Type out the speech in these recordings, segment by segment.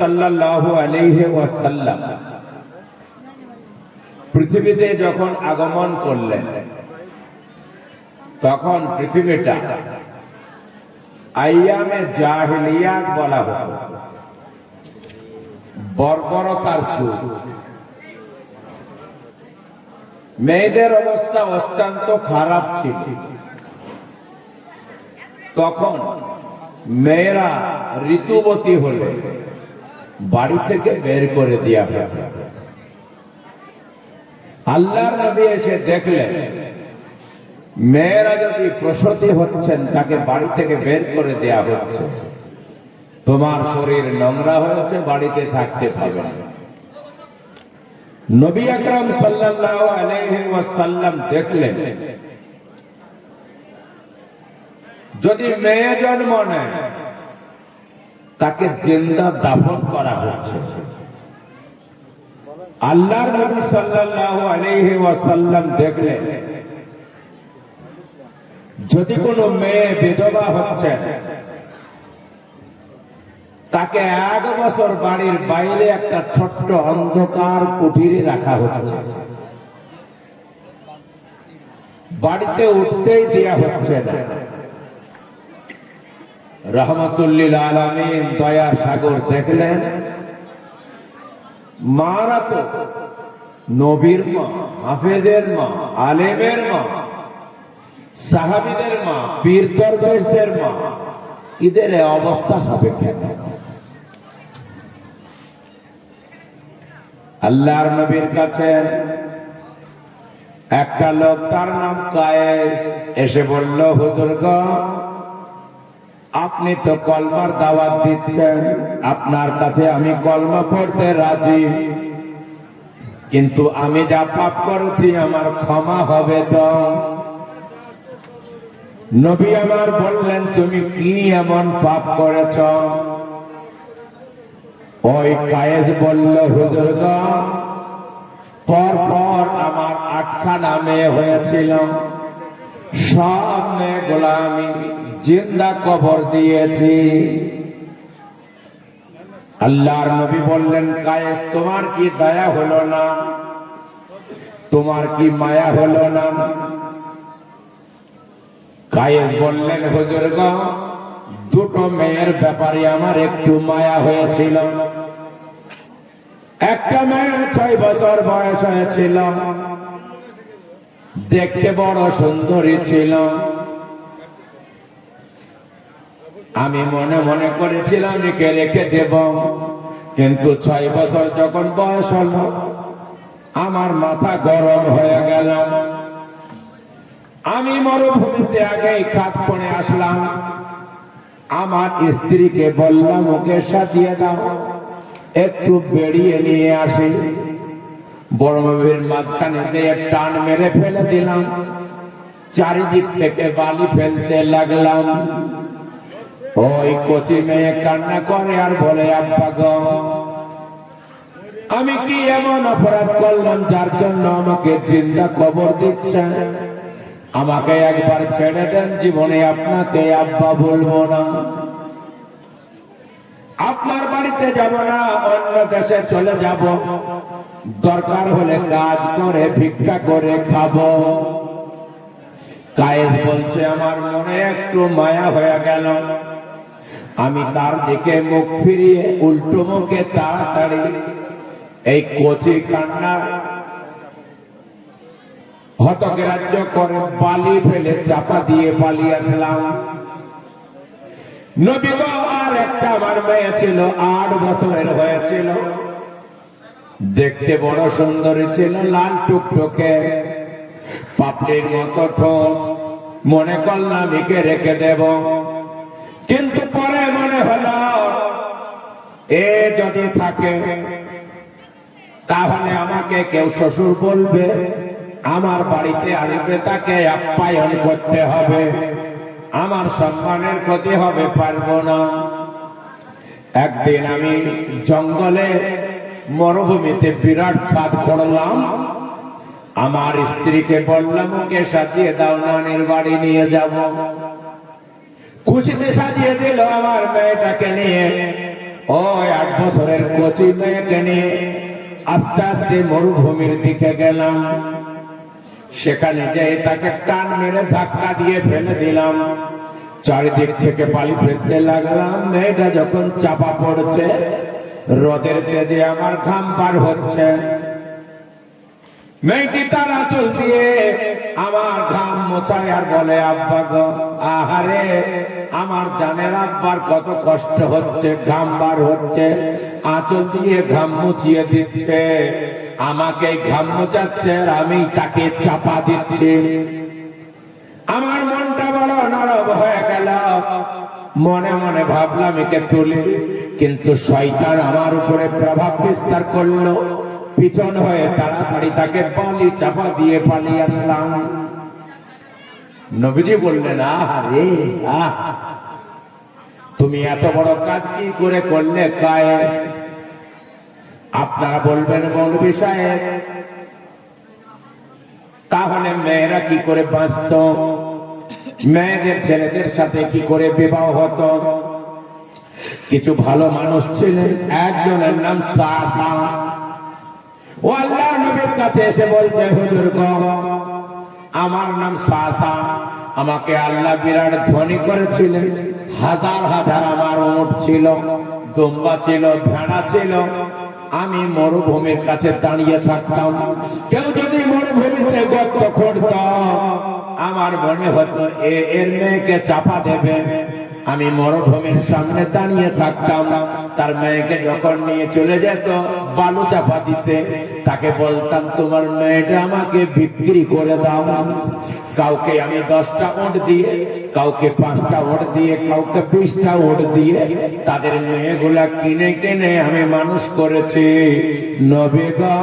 সাল্লাল্লাহু আলাইহি ওয়াসাল্লাম। পৃথিবীতে যখন আগমন করলেন, তখন পৃথিবীটা আইয়ামে জাহিলিয়াত বলা হতো। বর্বরতার যুগ। মেয়েদের অবস্থা অত্যন্ত খারাপ ছিল। তখন মেয়েরা ঋতুবতী হলে বাড়ি থেকে বের করে দেওয়া হবে আল্লাহর নবী এসে দেখলেন, মেয়েরা যদি প্রসূতি হচ্ছেন, তাকে বাড়ি থেকে বের করে দেয়া হচ্ছে। তোমার শরীর নোংরা হয়েছে, বাড়িতে থাকতে পারবে না। নবী আকরাম সাল্লাল্লাহু আলাইহি ওয়াসাল্লাম দেখলেন, যদি মেয়ে জন্ম নেয় তাকে জিন্দা দাফন করা হচ্ছে। আল্লাহর নবী সাল্লাল্লাহু আলাইহি ওয়াসাল্লাম দেখলেন, যদি কোনো মেয়ে বিধবা হচ্ছে, তাকে এক বছর বাড়ির বাইরে একটা ছোট্ট অন্ধকার কুঠিরে রাখা হচ্ছে। বাড়িতে উঠতেই দেয়া হচ্ছে না। রহমতুল্লিল আলমিন দয়ার সাগর দেখলেন? মারা তো নবীর মা, হাফেজের মা, আলেমের মা, সাহাবিদের মা, পীর দরবেশদের মা, এদের অবস্থা হবে কেন? আল্লাহর নবীর কাছে একটা লোক তার নাম কায়েস এসে বলল হুজুর আপনি তো কলমার দাওয়াত দিচ্ছেন। আপনার কাছে আমি কলমা পড়তে রাজি। কিন্তু আমি যা পাপ করেছি আমার ক্ষমা হবে তো। নবী আমার বললেন, তুমি কি এমন পাপ করেছ? ওই কায়েস বলল, হুজুর পর পর আমার আটখানা মেয়ে হয়েছিল। সব মেয়েগুলো আমি জিন্দা কবর দিয়েছি। আল্লাহর নবী বললেন, কায়েস, তোমার কি দয়া হলো না? তোমার কি মায়া হলো না? কায়েস বললেন, হুজুর দুটো মেয়ের ব্যাপারে আমার একটু মায়া হয়েছিল। একটা মেয়ের ছয় বছর বয়স হয়েছিল। দেখতে বড় সুন্দরী ছিল। আমি মনে মনে করেছিলাম একে রেখে দেব। কিন্তু ছয় বছর যখন বয়স হলো, আমার মাথা গরম হয়ে গেল। আমি মরুভূমিতে আগে খাত করে আসলাম। আমার স্ত্রীকে বললাম, ওকে সাজিয়ে দাও, একটু বেরিয়ে নিয়ে আসি। বড় নবীর মাঝখানে যে টান মেরে ফেলে দিলাম। চারিদিক থেকে বালি ফেলতে লাগলাম। ওই কচি মেয়ে কান্না করে আর বলে, আব্বা গো, আমি কি এমন অপরাধ করলাম যার জন্য আমাকে জিন্দা কবর দিচ্ছে? আমাকে একবার ছেড়ে দেন জীবনে, আপনাকে আব্বা বলব না। আপনার বাড়িতে যাব না, অন্য দেশে চলে যাব। দরকার হলে কাজ করে, ভিক্ষা করে খাব। কায়েস বলছে, আমার মনে একটু মায়া হয়ে গেল। আমি তার দিকে মুখ ফিরিয়ে উল্টো মুখে তাড়াতাড়ি, এই কচি কান্না হতগ্রাহ্য করে বালি ফেলে চাপা দিয়ে পালিয়ে আসলাম। নবী আর একটা আমার মেয়ে ছিল আট বছরের হয়েছিল। দেখতে বড় সুন্দরী ছিল, লাল টুকটুকে, পাপড়ির মতো ঠোঁট। মনে করলাম রেখে দেব। কিন্তু এ যদি থাকে, তাহলে আমাকে কেউ শ্বশুর বলবে, আমার বাড়িতে আসবে তাকে আপ্যায়ন করতে হবে। আমার সম্মানের ক্ষতি হবে, পারব না। একদিন আমি জঙ্গলে মরুভূমিতে বিরাট খাদ করলাম। আমার স্ত্রীকে বললাম ওকে সাজিয়ে দাও, নানির বাড়ি নিয়ে যাব। খুশিতে সাজিয়ে দিল আমার মেয়েটাকে নিয়ে। ওই আট বছরের কচি মেয়েকে নিয়ে আস্তে আস্তে মরুভূমির দিকে গেলাম। সেখানে যে তাকে টান মেরে ধাক্কা দিয়ে ফেলে দিলাম। চারিদিক থেকে পালি ফেলতে লাগলাম। মেয়েটা যখন চাপা পড়ছে, রোদের তেজে আমার ঘাম পার হচ্ছে। মেয়েটি তার আঁচল দিয়ে আমার ঘাম মোছায় আর বলে, আব্বা গো, আহারে, আমার জানের আব্বার কত কষ্ট হচ্ছে, ঘাম বার হচ্ছে, আঁচল দিয়ে ঘাম মুছিয়ে দিচ্ছে, আমাকে ঘাম মোচাচ্ছে আর আমি তাকে চাপা দিচ্ছি। আমার মনটা বড় নরম হয়ে গেল। মনে মনে ভাবলাম একে তুলে, কিন্তু শয়তান আমার উপরে প্রভাব বিস্তার করল। পিছন হয়ে তাড়াতাড়ি তাকে পালি চাপা দিয়ে পালিয়ে আসলাম। নবীজি বললেন আরে আহ। তুমি এত বড় কাজ কি করে করলে, কায়েস? আপনারা বলবেন মৌলবী সাহেব, তাহলে মেয়েরা কি করে বাঁচত? মেয়েদের ছেলেদের সাথে কি করে বিবাহ হতো? কিছু ভালো মানুষ ছিলেন, একজনের নাম সাসা। ও আল্লাহ নবীর কাছে এসে বলছে, হুজুর গো, আমার নাম সাসা। আমাকে আল্লাহ বিরাট ধনী করেছিলেন। হাজার হাজার আমার উট ছিল, দুম্বা ছিল, ভেড়া ছিল। আমি মরুভূমির কাছে দাঁড়িয়ে থাকতাম। কেউ যদি মরুভূমিতে গর্ত খুঁড়ত, আমার মনে হতো এ এর মেয়েকে চাপা দেবে। আমি মরুভূমির সামনে দাঁড়িয়ে থাকতাম। তার মেয়েকে যখন নিয়ে চলে যেত, বালু চাপা দিতে, তাকে বলতাম, তোমার মেয়েটা আমাকে বিক্রি করে দাও। কাউকে আমি দশটা ওট দিয়ে, কাউকে পাঁচটা ওট দিয়ে, কাউকে বিশটা ওট দিয়ে, তাদের মেয়েগুলা কিনে কিনে আমি মানুষ করেছি। নবেগা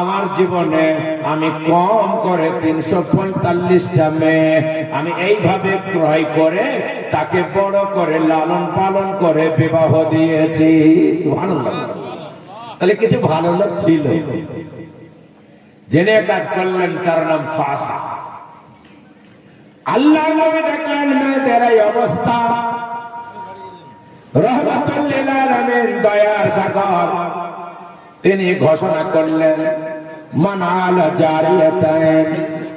আমার জীবনে আমি কম করে তিনশো পঁয়তাল্লিশটা মেয়ে। আমি এইভাবে ক্রয় করে তাকে বড় করে লালন পালন করে বিবাহ দিয়েছি। তাহলে কিছু ভালো লোক ছিল। জেনে কাজ করলেন, তার নাম সাসা। আল্লাহর নবী দেখলেন, মেয়েদের এই অবস্থা। তিনি ঘোষণা করলেন মানাল জারিয়াতাইন,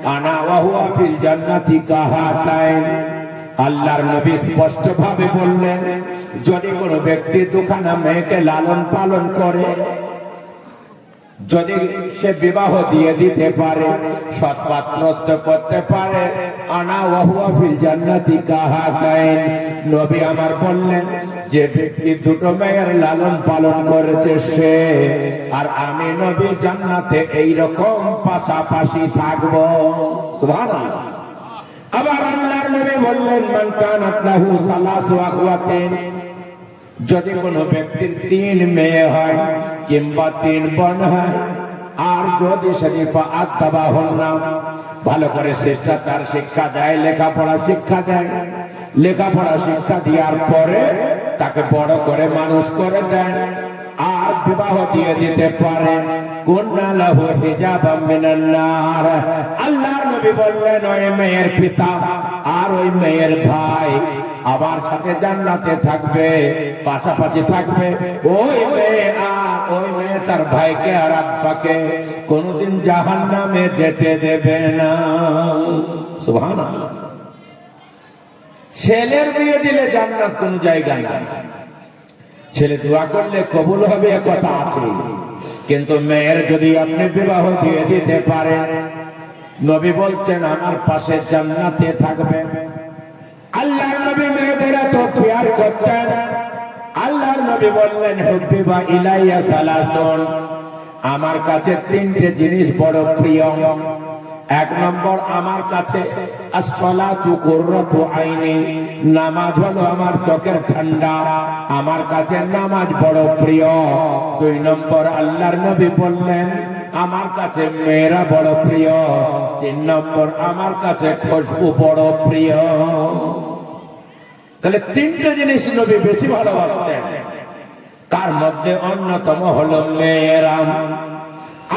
আনা ওয়া হুয়া ফিল জান্নাতি কাহাতাইন। আল্লাহর নবী স্পষ্ট ভাবে বললেন, যদি কোনো ব্যক্তি দুখানা মেয়েকে লালন পালন করে, যদি সে বিবাহ দিয়ে দিতে পারে সৎপাত্রস্ত করতে পারে, আনা ওয়াহুয়া ফিল জান্নাতি কাহাতাইন। নবী আমার বললেন, যে ব্যক্তি দুটো মেয়ের লালন পালন করেছে সে, আর আমি নবী জান্নাতে এই রকম পাশাপাশি থাকব। সুবহানাল্লাহ। আবার আল্লাহর নবী বললেন, মান কানাত লাহু সালাসু আখওয়াতিন। যদি কোনো ব্যক্তির তিন মেয়ে হয় কিংবা তিন বোন হয়, আর যদি শরীফা আত্মাবা হন না, ভালো করে শিষ্টাচার শিক্ষা দেয়, লেখাপড়া শিক্ষা দেয়। লেখাপড়া শিক্ষা দেওয়ার পরে তাকে বড় করে মানুষ করে দেন আর বিবাহ দিয়ে দিতে পারে। কন্যা লাহু হিজাব মিনান্নার আল্লাহর নবী বললেন, ওই মেয়ের পিতা আর ওই মেয়ের ভাই আমার সাথে জান্নাতে থাকবে, পাশাপাশি থাকবে। ওই মেয়ে আর ওই মেয়ে তার ভাইকে আর আব্বাকে কোনোদিন জাহান নামে যেতে দেবে না। সুবহানাল্লাহ। ছেলের বিয়ে দিলে জান্নাত কোন জায়গা না ছেলে দোয়া করলে কবুল হবে কথা আছে। কিন্তু মেয়ের যদি আপনি বিবাহ দিয়ে দিতে পারেন নবী বলছেন, আমার পাশে জান্নাতে থাকবে। আল্লাহর নবী মেয়েদের এত পেয়ার করতেন। আল্লাহর নবী বললেন, হুব্বিবা ইলাইয়া সালাসন। আমার কাছে তিনটে জিনিস বড় প্রিয়। এক নম্বর, আমার কাছে আইনি। নামাজ হলো আমার চোখের ঠান্ডা। আমার কাছে নামাজ বড় প্রিয়। দুই নম্বর, আল্লাহর নবী বললেন, আমার কাছে মেয়েরা বড় প্রিয়। তিন নম্বর, আমার কাছে খুশবু বড় প্রিয়। তাহলে তিনটে জিনিস নবী বেশি ভালোবাসতেন। তার মধ্যে অন্যতম হলো মেয়েরা।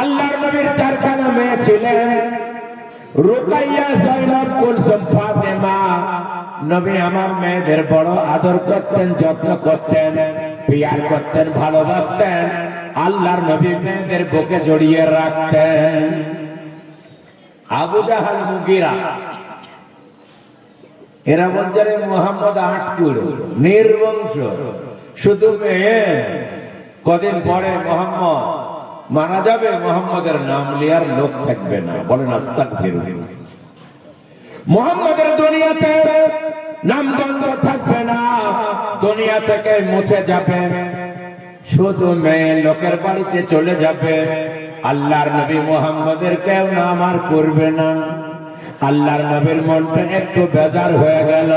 আল্লাহর নবীর চারখানা মেয়ে ছিলেন। রুকাইয়া জয়নব কুলসুম ফাতেমা নবী আমার মেয়েদের বড় আদর করতেন, যত্ন করতেন, পিয়ার করতেন, ভালোবাসতেন, আল্লাহর নবী মেয়েদের বুকে জড়িয়ে রাখতেন। আবু জাহাল মুগিরা, এরা বলছে মোহাম্মদ আটকুড়ো নির্বংশ। শুধু মেয়ে, কদিন পরে মোহাম্মদ। মারা যাবে, মোহাম্মদের নাম লিয়ার লোক থাকবে না। বলেন আস্তাক ফিরুন মোহাম্মদের দুনিয়াতে নাম গন্ধ থাকবে না। দুনিয়া থেকে মুছে যাবে। শুধু মেয়ে লোকের বাড়িতে চলে যাবে। আল্লাহর নবী মোহাম্মদের কেউ নাম আর করবে না। আল্লাহর নবীর মনটা একটু বেজার হয়ে গেল।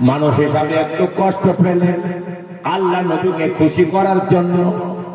মানুষ হিসাবে একটু কষ্ট পেলেন। আল্লাহ নবীকে খুশি করার জন্য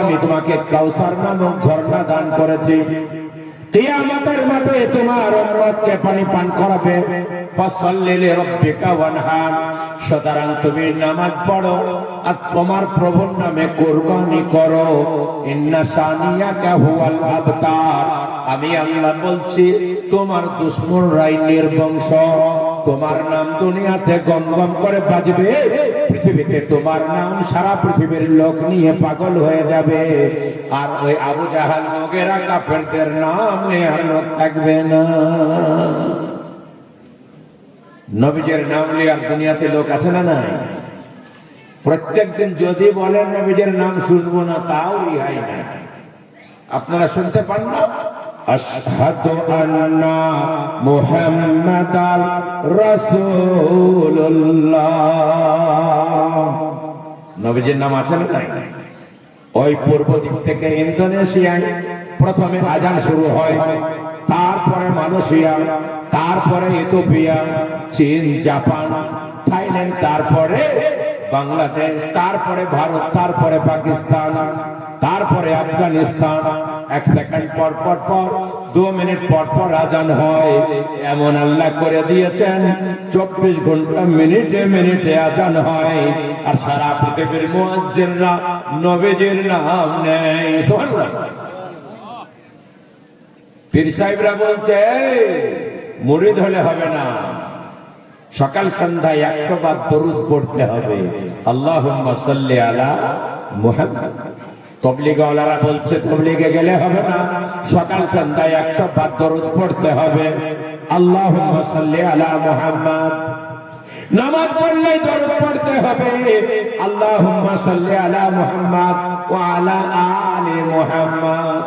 আমি তোমাকে কাউসার নামক ঝর্ণা দান করেছি। তোমার প্রভুর নামে কোরবানি করো। আমি আল্লাহ বলছি, তোমার দুশ্মনরাই নির্বংশ। তোমার নাম দুনিয়াতে গম গম করে বাজবে। পৃথিবীতে তোমার নাম সারা পৃথিবীর লোক নিয়ে পাগল হয়ে যাবে। আর ওই আবু জাহাল মগেরা কাফেরদের নাম নিয়ে লোক থাকবে না। নবীজের নাম নিয়ে আর দুনিয়াতে লোক আছে না নাই? প্রত্যেকদিন যদি বলেন, নবীজের নাম শুনব না, তাও রিহাই নাই। আপনারা শুনতে পান না? আশহাদু আন্না মুহাম্মাদার রাসূলুল্লাহ নবীজির নাম আছে না? ওই পূর্ব দিক থেকে ইন্দোনেশিয়ায় প্রথমে আজান শুরু হয়, তারপরে মালয়েশিয়া, তারপরে ইথিওপিয়া, চীন, জাপান, থাইল্যান্ড, তারপরে বাংলাদেশ, তারপরে ভারত, তারপরে পাকিস্তান, তারপরে আফগানিস্তান। এক সেকেন্ড পর পর পর, দু মিনিট পর পর আজান হয়। এমন আল্লাহ করে দিয়েছেন, চব্বিশ ঘণ্টা মিনিটে মিনিটে আজান হয়। আর সারা পৃথিবীর মুয়াজ্জিনরা নবীজির নাম সুবহানাল্লাহ। পীর সাহেবরা বলছে মুরিদ হলে হবে না। সকাল সন্ধ্যায় একশো বার দরুদ পড়তে হবে। আল্লাহ সাল্লি আলা মুহাম্মদ। তবলিগওয়ালারা বলছে, তবলিগে গেলে হবে না। সকাল সন্ধ্যায় একশো বার দরুদ পড়তে হবে। আল্লাহ সাল্লি আলা মুহাম্মদ। নামাজ পড়লে দরুদ পড়তে হবে। আল্লাহুম্মা সাল্লি আলা মুহাম্মদ ওয়া আলা আলি মুহাম্মদ।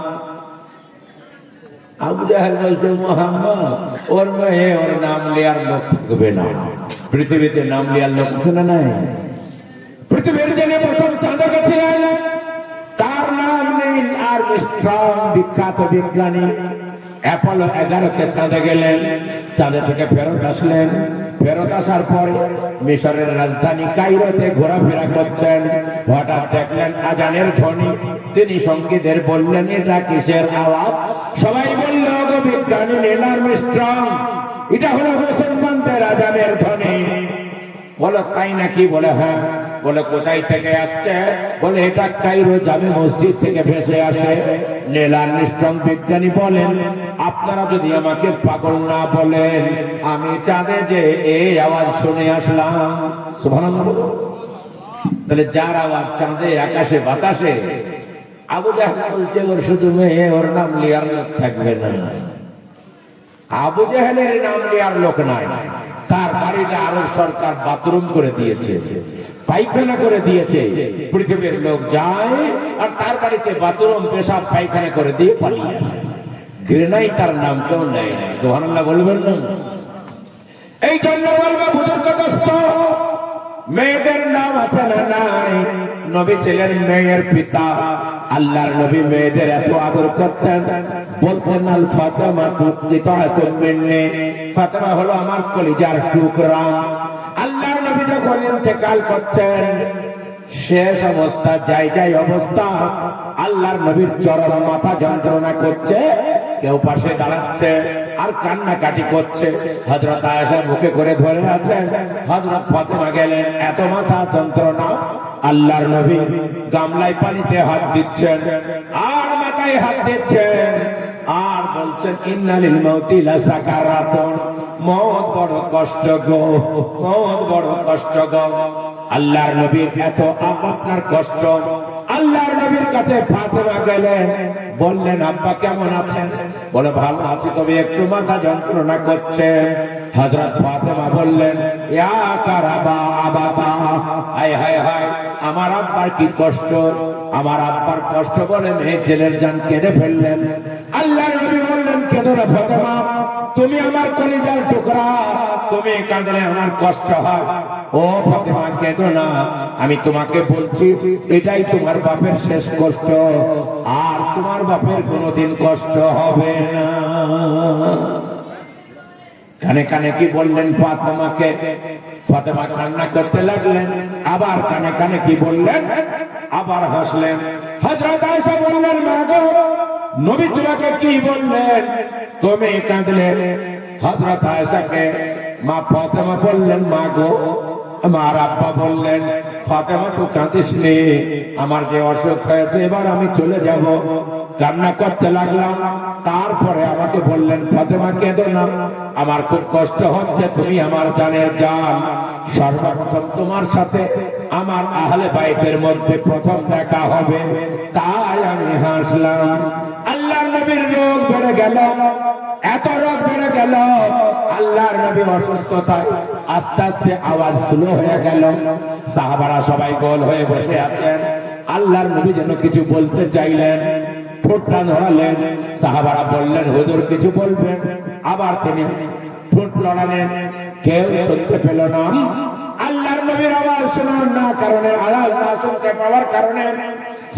আবু জাহেল বলছে, মোহাম্মদ, ওর মেয়ে ওর নাম লিয়ার লোক থাকবে না। পৃথিবীতে নাম লিয়ার লোক আছে না নাই? পৃথিবীর জন্য প্রথম চাঁদে গেছিলেন তার নাম নেই আর বিখ্যাত বিজ্ঞানী অ্যাপোলো এগারোতে চাঁদে গেলেন, চাঁদে থেকে ফেরত আসলেন। ফেরত আসার পরে মিশরের রাজধানী কাইরোতে ঘোরাফেরা করছেন। হঠাৎ দেখলেন আজানের ধ্বনি। তিনি সঙ্গীদের বললেন, এটা কিসের আওয়াজ? সবাই বলল বিজ্ঞানী নীলার স্ট্রং এটা হলো মুসলমানদের আজানের ধ্বনি। বলো তাই নাকি? বলে হ্যাঁ। বলে, কোথায় থেকে আসছে? বলে, এটা কাইরো জামে মসজিদ থেকে ভেসে আসে। নীলার নিষ্টং বিজ্ঞানী বলেন, আপনারা যদি আমাকে পাগল না বলেন, আমি চাঁদে যে এই আওয়াজ শুনে আসলাম। সুবহানাল্লাহ। তাহলে যার আওয়াজ চাঁদে, আকাশে, বাতাসে? আবু জাহাল বলছে, ওর শুধু মেয়ে, ওর নাম লিয়ার থাকবে না। আবু জাহেলের নাম নেওয়ার লোক নাই। তার বাড়িটা আরব সরকার বাথরুম করে দিয়েছে, পায়খানা করে দিয়েছে। পৃথিবীর লোক যায় আর তার বাড়িতে বাথরুম, পেশাব, পায়খানা করে দিয়ে পালিয়ে গ্রেনাই তার নাম কেউ নেয় না সোহানাল্লাহ বলবেন না। এই জন্য বলব, বুজুর্গদস্ত, মেয়েদের নাম আছে না নাই? নবী ছিলেন মেয়ের পিতা। আল্লাহর নবী মেয়েদের এত আদর করতেন। বলতেন, আল ফাতেমা তুকিতাতুম মিন্নি। ফাতেমা হলো আমার কলিজার টুকরা। আল্লাহর নবী যখন ইন্তেকাল করছেন শেষ অবস্থা জায়গায় অবস্থা। আল্লাহর নবীর চরম মাথা যন্ত্রণা করছে, কেউ পাশে দাঁড়াচ্ছে আর কান্নাকাটি করছে। হজরত আয়েশা মুখে করে ধরে আছেন হজরত ফাতেমা গেলেন, এত মাথা যন্ত্রণা আল্লাহর নবী গামলায় পানিতে হাত দিচ্ছেন, আর মাথায় হাত দিচ্ছেন, আর বলছেন, ইন্নালিল মাউতি লাসাকারাতুন মত বড় কষ্ট গো মত বড় কষ্ট গো। আল্লাহর নবীর এত আপ- আপনার কষ্ট। আল্লাহর নবীর কাছে ফাতেমা গেলেন, বললেন, আব্বা কেমন আছেন? বলে, ভালো আছি, তবে একটু মাথা যন্ত্রণা করছে হযরত ফাতেমা বললেন, ইয়া কারাবা আবাবা হায় হায় হায় আমার আব্বার কি কষ্ট? আমার আব্বার কষ্ট বলে মেয়ে ছেলের জান কেঁদে ফেললেন। আল্লাহর নবী বললেন, কেঁদো না ফাতেমা, তুমি আমার কলিজার টুকরা, তুমি কাঁদলে আমার কষ্ট হয়। ও ফতেমা, কেঁদো না, আমি তোমাকে বলছি, এটাই তোমার বাপের শেষ কষ্ট, আর তোমার বাপের কোনোদিন কষ্ট হবে না। কানে কানে কি বললেন ফাতেমাকে? ফাতেমা কান্না করতে লাগলেন, আবার কানে কানে কি বললেন? আবার হাসলেন। হযরত আয়েশা বললেন, মা গো, নবী তোমাকে কি বললেন? তুমি কাঁদলে। হযরত আয়েশাকে মা ফাতেমা বললেন, মা গো, আমার আব্বা বললেন, ফাতেমা তো কাঁদিস আমার যে অসুখ হয়েছে, এবার আমি চলে যাব। কান্না করতে লাগলাম। তারপরে আমাকে বললেন, ফাতেমা, কেঁদো না। আমার খুব কষ্ট হচ্ছে, তুমি আমার জানের জান। সর্বপ্রথম তোমার সাথে আমার আহলে বাইতের মধ্যে প্রথম দেখা হবে। তাই আমি হাসলাম। আল্লাহর নবীর রোগ বেড়ে গেল। এত রোগ বেড়ে গেল। আল্লাহর নবী অসুস্থতায় আস্তে আস্তে আওয়াজ স্লো হয়ে গেল। সাহাবারা সবাই গোল হয়ে বসে আছেন। আল্লাহর নবী যেন কিছু বলতে চাইলেন। ঠোঁটটা ধরালেন সাহাবারা বললেন, হুজুর, কিছু বলবেন? আবার তিনি ঠোঁট লড়ালেন কেউ শুনতে পেল না। আল্লাহর নবীর আওয়াজ শোনার না কারণে, আওয়াজ না শুনতে পাওয়ার কারণে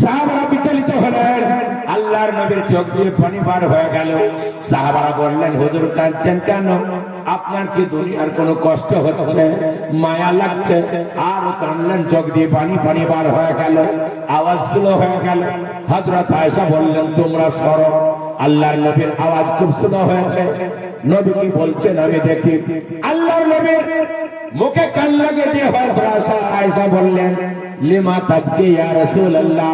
সাহাবারা বিচলিত হলেন। আল্লাহর নবীর চোখ দিয়ে পানি বার হয়ে গেল। সাহাবারা বললেন, হুজুর, কাঁদছেন কেন? আপনার কি দুনিয়ার কোনো কষ্ট হচ্ছে? মায়া লাগছে? আর কানলেন চোখ দিয়ে পানি পানি বার হয়ে গেল। আওয়াজ স্লো হয়ে গেল। হজরত আয়সা বললেন, তোমরা সরো। আল্লাহর নবীর আওয়াজ খুব স্লো হয়েছে। নবী কি বলছেন, আমি দেখি। আল্লাহর নবীর মুখে কান লাগিয়ে দিয়ে হযরত আয়েশা বললেন লিমা তাবকি ইয়া রাসূলুল্লাহ?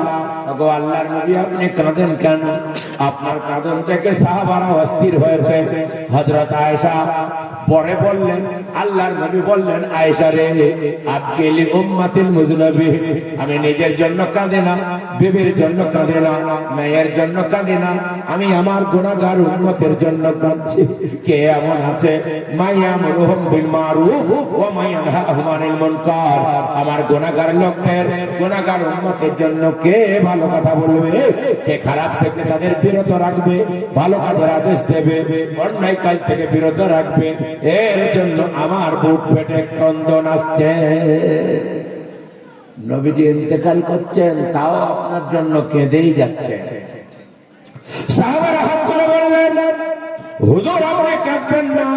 ওগো আল্লাহর নবী, আপনি কাঁদেন কেন? আপনার কাঁদন থেকে সাহাবারা অস্থির হয়েছে। হযরত আয়েশা পরে বললেন, আল্লাহর নবী বললেন, আয়েশা রে আপনি লি উম্মাতিল মুজনবি। আমি নিজের জন্য কাঁদে না, বিবির জন্য কাঁদে না, মেয়ের জন্য কাঁদে না, আমি আমার গুনাহগার উম্মতের জন্য কাঁদছি। কে এমন আছে? মাইয়া মুরহুম বিল মারুফ ওয়া মাইয়ানহাহুম আনিল মুনকার। আমার গুনাহগার গুনাহগার উম্মতের জন্য কে ভালো কথা বলবে? কে খারাপ থেকে তাদের বিরত রাখবে? ভালো কাজের আদেশ দেবে? অন্যায় কাজ থেকে বিরত রাখবে? এর জন্য আমার বুক ফেটে ক্রন্দন আসছে। নবীজি ইন্তেকাল করছেন, তাও আপনার জন্য কেঁদেই যাচ্ছে। হুজুর, আপনি কাঁদবেন না,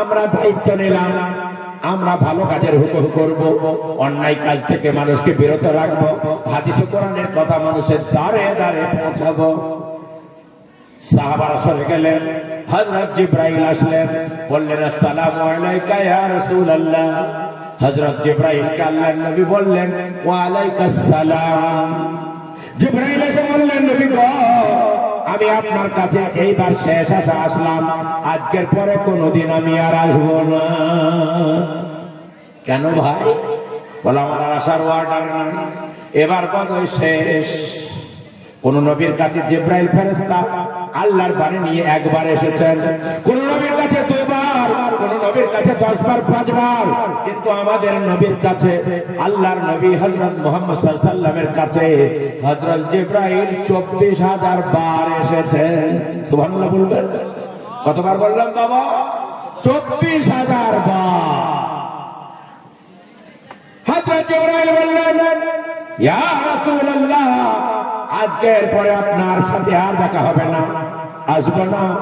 আমরা দায়িত্ব নিলাম। আমরা ভালো কাজের হুকুম করব, অন্যায় কাজ থেকে মানুষকে বিরত রাখব, হাদিস কোরআনের কথা মানুষের দ্বারে দ্বারে পৌঁছাবো। সাহাবারা চলে গেলেন, হযরত জিব্রাইল আসলেন, বললেন, আসসালামু আলাইকা ইয়া রাসূলুল্লাহ। হযরত জিব্রাইলকে আল্লাহর নবী বললেন, ওয়া আলাইকাস সালাম। জিব্রাইল এসে বললেন, নবী গো আমি আপনার কাছে এইবার শেষ আসা আসলাম। আজকের পরে কোনোদিন আমি আর আসব না। কেন ভাই? বলে, আমার আসার ওয়ার্ডার নাই। এবার কত শেষ। কোন নবীর কাছে জেব্রাইল ফেরেশতা আল্লাহর বাণী নিয়ে একবার এসেছেন। কোন নবীর কাছে দুবার, কোন নবীর কাছে দশ বার পাঁচবার। কিন্তু আমাদের নবীর কাছে, আল্লাহর নবী হযরত মুহাম্মদ সাল্লামের কাছে হযরত জিব্রাইল চব্বিশ হাজার বার এসেছেন সুবহানাল্লাহ বলবেন? কতবার বললাম বাবা? চব্বিশ হাজার বার। হযরত জিবরাইল বললেন, ইয়া রাসূলুল্লাহ আজকের পরে আপনার সাথে আর দেখা হবে না। আসব না।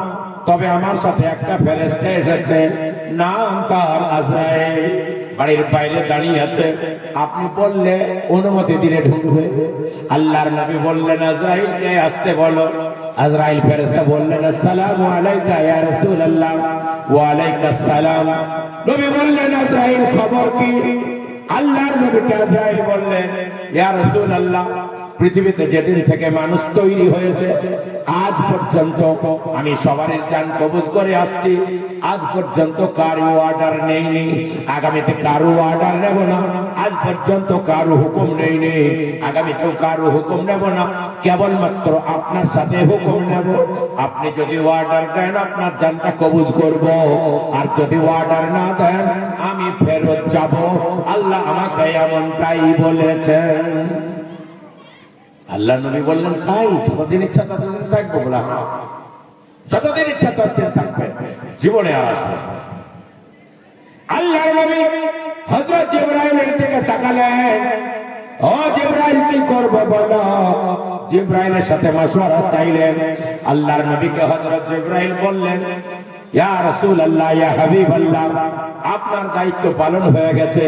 তবে আমার সাথে একটা ফেরেশতা এসেছে। নাম তার আজরাইল। বাড়ির বাইরে দাঁড়িয়ে আছে। আপনি বললে অনুমতি দিলে ঢুকবে। আল্লাহর নবী বললেন, আজরাইল আজরাইলকে আসতে বলো? আজরাইল ফেরেশতা বললেন, আসসালামু আলাইকা ইয়া রাসূলুল্লাহ। ওয়া আলাইকাস সালাম। নবী বললেন, আজরাইল, খবর কি? আল্লাহর নবীকে আজরাইল বললেন, ইয়া রাসূলুল্লাহ পৃথিবীতে যেদিন থেকে মানুষ তৈরি হয়েছে, আজ পর্যন্ত আমি সবার জান কবুজ করে আসছি। আজ পর্যন্ত কারও অর্ডার নেইনি, আগামীতে কারও অর্ডার নেব না। আজ পর্যন্ত কারও হুকুম নেই নেই আগামীতেও কারও হুকুম নেব না। কেবলমাত্র আপনার সাথে হুকুম নেব। আপনি যদি অর্ডার দেন, আপনার জানটা কবুজ করব। আর যদি অর্ডার না দেন, আমি ফেরত যাব। আল্লাহ আমাকে এমনটাই বলেছেন। আল্লাহ নবী বললেন, তাই যতদিন ইচ্ছা ততদিন থাকব বলা যতদিন ইচ্ছা ততদিন থাকবেন জীবনে আর আসবে। আল্লাহ নবী হযরত জিবরাইলের দিকে তাকালেন। ও জিবরাইল, কি করব বলো? জিবরাইলের সাথে মাশওয়ারা চাইলেন। আল্লাহর নবীকে হযরত জিবরাইল বললেন আপনার দায়িত্ব পালন হয়ে গেছে।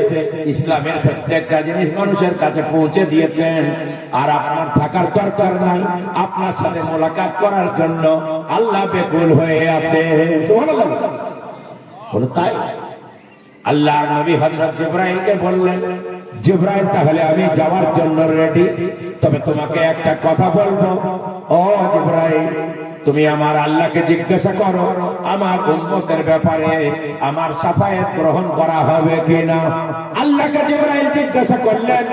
ইসলামের প্রত্যেকটা জিনিস মানুষের কাছে পৌঁছে দিয়েছেন। আর আপনার থাকার দরকার নাই, আপনার সাথে মোলাকাত করার জন্য আল্লাহ বেকুল হয়ে আছে। তাই? আল্লাহর নবী হযরত জিবরাইলকে বললেন, জিবরাইল, তাহলে আমি যাওয়ার জন্য রেডি তবে তোমাকে একটা কথা বলব। ও জিবরাইল তুমি আমার আল্লাহকে জিজ্ঞাসা করো, আমার উম্মতের ব্যাপারে আমার সাফায়াত গ্রহণ করা হবে কিনা? আল্লাহকে জিবরাইল জিজ্ঞাসা করলেন,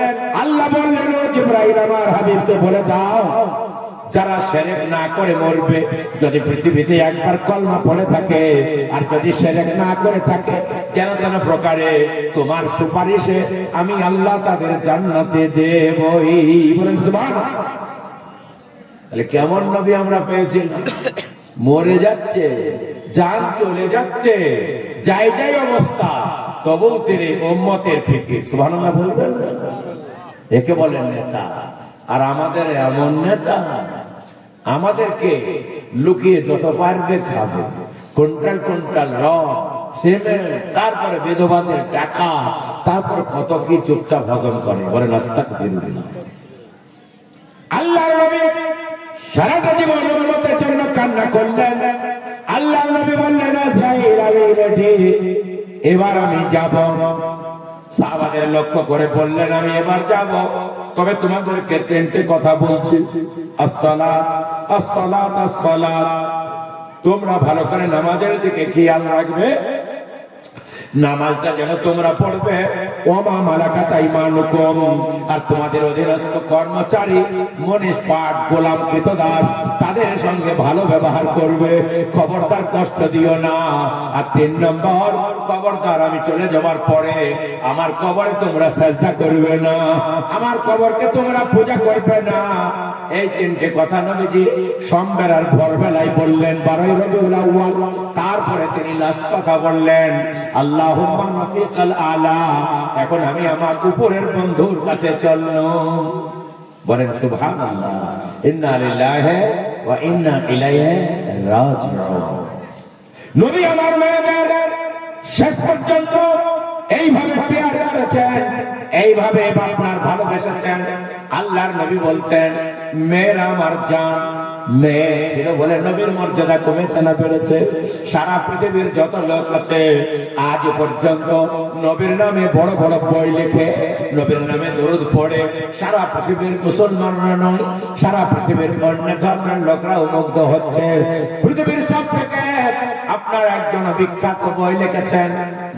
আল্লাহ বললেন, ও জিবরাইল, আমার হাবিবকে বলে দাও, যারা সেরেক না করে মরবে, যদি পৃথিবীতে একবার কলমা পড়ে থাকে, আর যদি সেরেক না করে থাকে, যেন তেন প্রকারে তোমার সুপারিশে আমি আল্লাহ তাদের জান্নাতে দেবই। বলেন, সুবহানাল্লাহ। তাহলে কেমন নবী আমরা পেয়েছি মরে যাচ্ছে, যান চলে যাচ্ছে, যাই যাই অবস্থা তবু তিনি উম্মতের ফিকির সুবহানাল্লাহ বলবেন একে বলেন নেতা। আর আমাদের এমন নেতা আমাদেরকে লুকিয়ে যত পারবে খাবে। কুইন্টাল রড সিমেন্ট, তারপরে বিধবাদের টাকা, তারপর কত কি চুপচাপ হজম করে। বলে নাস্তা আল্লাহ সারাটা জীবন উম্মতের জন্য কান্না করলেন। আল্লাহ নবী বললেন এবার আমি যাব। সাহাবাদের লক্ষ্য করে বললেন, আমি এবার যাব। তবে তোমাদেরকে তিনটে কথা বলছি। তোমরা ভালো করে নামাজের দিকে খেয়াল রাখবে। নামাজটা যেন তোমরা পড়বে। ওমা মালাকা তাই মানুকম আর তোমাদের অধীনস্থ কর্মচারী মনীষ পাঠ, গোলাম কৃতদাস, তাদের সঙ্গে ভালো ব্যবহার করবে। খবরদার কষ্ট দিও না। আর তিন নম্বর, খবরদার, আমি চলে যাওয়ার পরে আমার কবরে তোমরা সাজদা করবে না। আমার কবরকে তোমরা পূজা করবে না। এই তিনটে কথা নবীজি সোমবার আর ভোরবেলায় বললেন, বারোই রবিউল আউয়াল। তারপরে তিনি লাস্ট কথা বললেন আল্লাহুম্মা রফিকাল আলা। এখন আমি আমার উপরের বন্ধুর কাছে চলল। বলেন, সুবহানাল্লাহ। ইন্না লিল্লাহি ওয়া ইন্না ইলাইহি রাজিউন। নবী আমার মেয়েদের শেষ পর্যন্ত এইভাবে পেয়ার করেছেন, এইভাবে আপনার ভালোবেসেছেন। আল্লাহর নবী বলতেন, মেয়েরা আমার জান মেয়ে ছিল বলে নবীর মর্যাদা কমেছে না বেড়েছে? সারা পৃথিবীর যত লোক আছে, আজ পর্যন্ত নবীর নামে বড় বড় বই লিখে, নবীর নামে দরুদ পড়ে। সারা পৃথিবীর মুসলমানরা নয়, সারা পৃথিবীর অন্য ধর্মের লোকরাও মুগ্ধ হচ্ছে। পৃথিবীর সব আপনার একজন বিখ্যাত বই লিখেছেন,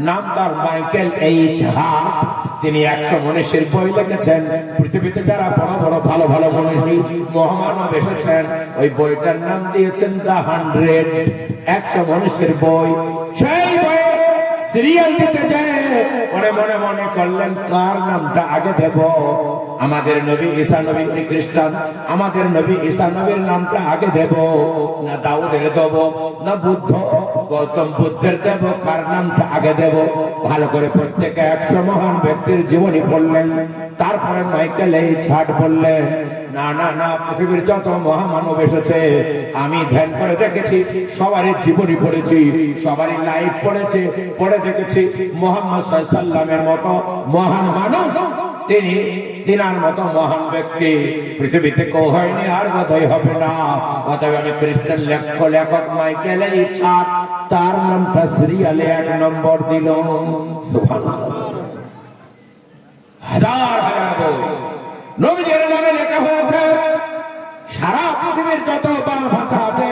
নাম তার মাইকেল এইচ হার্ট। তিনি একশো মনীষীর বই লিখেছেন। পৃথিবীতে যারা বড় বড় ভালো ভালো মনীষী মহামানব এসেছেন, ওই বইটার নাম দিয়েছেন দ্য হান্ড্রেড। একশো মনীষীর বই। সেই বইয়ে সিরিয়াল দিতে যায় মনে মনে মনে করলেন, কার নামটা আগে দেব আমাদের নবী ঈসা নবী উনি খ্রিস্টান। আমাদের নবী ঈসা নবীর নামটা আগে দেব না দাউদের দেব, না বুদ্ধ, গৌতম বুদ্ধের দেব, কার নামটা আগে দেব? ভালো করে প্রত্যেকে একশো মহান ব্যক্তির জীবনী পড়লেন। তারপরে মাইকেল এই ছাট বললেন না না না, পৃথিবীর যত মহামানব এসেছে, আমি ধ্যান করে দেখেছি, সবারই জীবনী পড়েছি, সবারই লাইফ পড়েছে, পড়ে দেখেছি, মোহাম্মদ সাল্লামের মতো মহান মানুষ, তিনি, তিনার মতো মহান ব্যক্তি, পৃথিবীতে কেউ হয়নি আর বোধহয় হবে না। অতএব আমি খ্রিস্টান লেখক লেখক মাইকেল ইচ্ছা তার নামটা সিরিয়ালে এক নম্বর দিল সুবহানাল্লাহ। হাজার হাজার বই। নবীদের নামে লেখা হয়েছে, সারা পৃথিবীর যত ভাষা আছে,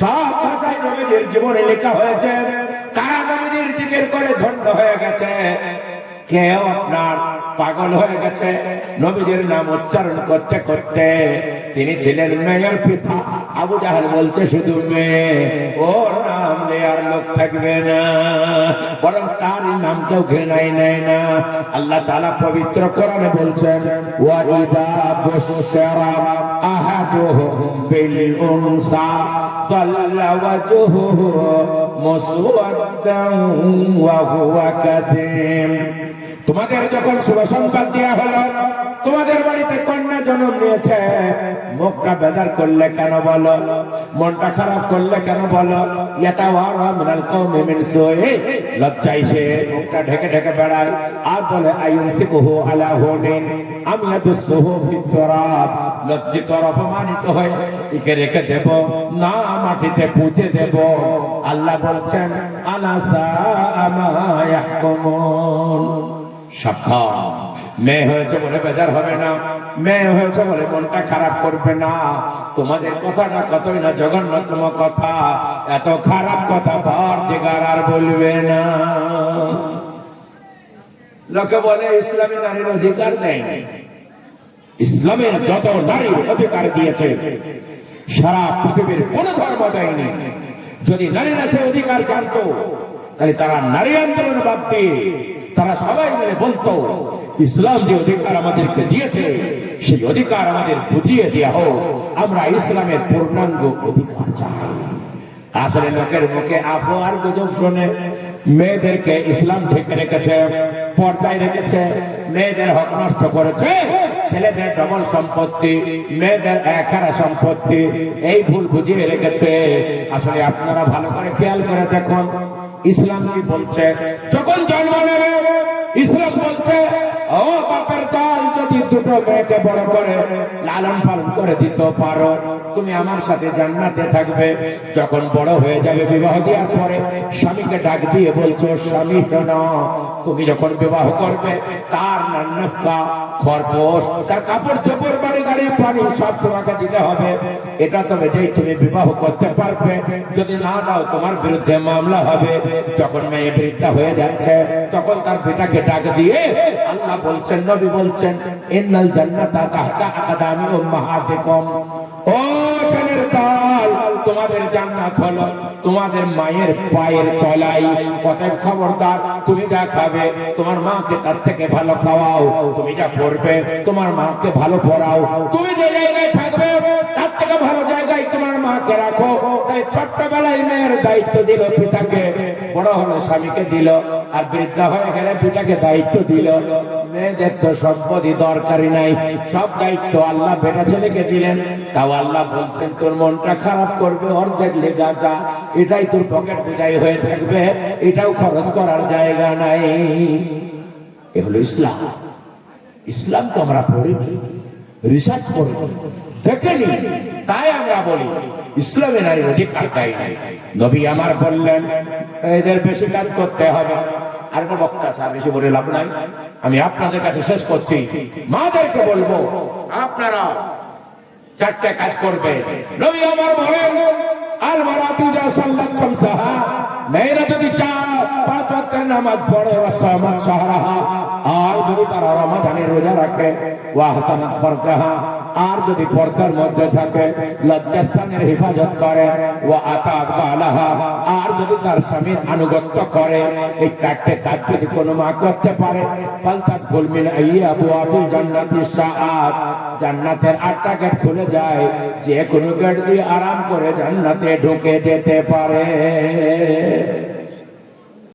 সব ভাষায় নবীদের জীবনে লেখা হয়েছে। তারা নবীদের জিকির করে ধন্য হয়ে গেছে। কেউ আপনার পাগল হয়ে গেছে। নবীজির নাম উচ্চারণ করতে করতে তিনি ছিলেন মেয়ের পিতা। আবু জাহাল বলছে, শুধু মেয়ে, ওর নাম নেয়ার লোক থাকবে না। বরং তার নাম কেউ ঘৃণাই নেয় না। আল্লাহ তালা পবিত্র করণে বলছেন, ওয়াইদা তোমাদের যখন শুভ সংবাদ দেওয়া হলো, তোমাদের বাড়িতে কন্যা জন্ম নিয়েছে। মুখটা বেজার করলে কেন বলো? মনটা খারাপ করলে কেন বলো? সে মুখটা ঢেকে ঢেকে আর বলে আমি হয়ে রেখে দেব, না আল্লাহ বলছেন সাবধান, মেয়ে হয়েছে বলে বেজার হবে না, মেয়ে হয়েছে বলে মনটা খারাপ করবে না। তোমাদের কথাটা কতই না জঘন্যতম কথা, এত খারাপ কথা বার দিগার আর বলবে না। লোকে বলে, ইসলামী নারীর অধিকার দেয় ইসলামের যত নারীর অধিকার দিয়েছে, সারা পৃথিবীর কোন ধর্ম দেয়নি। যদি নারীরা সে অধিকার পারত তাহলে তারা নারী আন্দোলন বাদ তারা সবাই মিলে বলতো, ইসলাম যে অধিকার আমাদেরকে দিয়েছে, সেই অধিকার আমাদের বুঝিয়ে দেওয়া হোক, আমরা ইসলামের পূর্ণাঙ্গ অধিকার চাই। আসলে লোকের মুখে আবহাওয়ার গুজব শুনে মেয়েদেরকে ইসলাম ঢেকে রেখেছে, পর্দায় রেখেছে, মেয়েদের হক নষ্ট করেছে। ছেলেদের ডবল সম্পত্তি, মেয়েদের একারা সম্পত্তি, এই ভুল বুঝিয়ে রেখেছে। আসলে আপনারা ভালো করে খেয়াল করে দেখুন, ইসলাম কি বলছে? যখন জন্ম নেবে, ইসলাম বলছে, ও বাপের দল দুটো মেয়েকে বড় করে, লালন পালন করে দিতে পারো। তুমি আমার সাথে জান্নাতে থাকবে। যখন বড় হয়ে যাবে বিবাহ দেওয়ার পরে, স্বামীকে ডাক দিয়ে বলছো, স্বামী, শোনো, তুমি যখন বিবাহ করবে, তার নান্নফকা খরপোশ তার কাপড় চোপড়, বাড়ি গাড়ি, পানি সব তোমাকে দিতে হবে। এটা তবে যেই তুমি বিবাহ করতে পারবে। যদি না দাও, তোমার বিরুদ্ধে মামলা হবে। যখন মেয়ে বৃদ্ধা হয়ে যাচ্ছে, তখন তার পিতাকে ডাক দিয়ে আল্লাহ বলছেন, নবী বলছেন ইন্নাল জান্নাতা তাহতা আকদামি উম্মাহাতিকুম। ও ছেলের দল তোমাদের জান্নাত হলো তোমাদের মায়ের পায়ের তলায়। অতএব খবরদার, তুমি যা খাবে, তোমার মাকে তার থেকে ভালো খাওয়াও। তুমি যা পড়বে, তোমার মাকে ভালো পড়াও। তুমি যে জায়গায় থাকবে, তার থেকে ভালো জায়গায় তোমার মাকে রাখো। তাই ছোট্টবেলায় মেয়ের দায়িত্ব দিল পিতাকে। বড় হলো, স্বামীকে দিল আর বৃদ্ধা হয়ে গেলে পিতাকে দায়িত্ব দিল। মেয়েদের তো সম্পত্তি দরকারি নাই, সব দায়িত্ব আল্লাহ বেটা ছেলেকে দিলেন। তাও আল্লাহ বলছেন, তোর মনটা খারাপ করবে অর্ধেক লেগা যা, এটাই তোর পকেট বিদায় হয়ে থাকবে, এটাও খরচ করার জায়গা নাই। এ হলো ইসলাম। ইসলাম তো আমরা পড়িনি রিসার্চ করিনি দেখেনি, তাই আমরা বলি। ইসলামে নারীর অধিকার দেয় নাই। নবী আমার বললেন, এদের বেশি কাজ করতে হবে। আর একটা বক্তা আছে বেশি বলে লাভ নাই। আমি আপনাদের কাছে শেষ করছি। মাদেরকে বলব, আপনারা চারটে কাজ করবে নবী আমার বলেন আল মারাতু যা সাল্লাত খামসাহা। মেয়েরা যদি চা পাঁচ নামাজ পড়ে আর যদি তারা রমাদানের রোজা রাখে, ওয়া হাসানাত ফারজাহা আর যদি মধ্যে থাকে, লজ্জাস্থানের হেফাজত করে, ওয়া আতাত বালাহা। আর যদি তার স্বামীর আনুগত্য করে, এই চারটে কাজ যদি কোনো মা করতে পারে, ফালতাত কুলমিন আইয়া আবু আবুল জান্নাতি সাআত। জান্নাতের আটটা গেট খুলে যায়, যে কোনো গেট দিয়ে আরাম করে জান্নাতে ঢুকে যেতে পারে।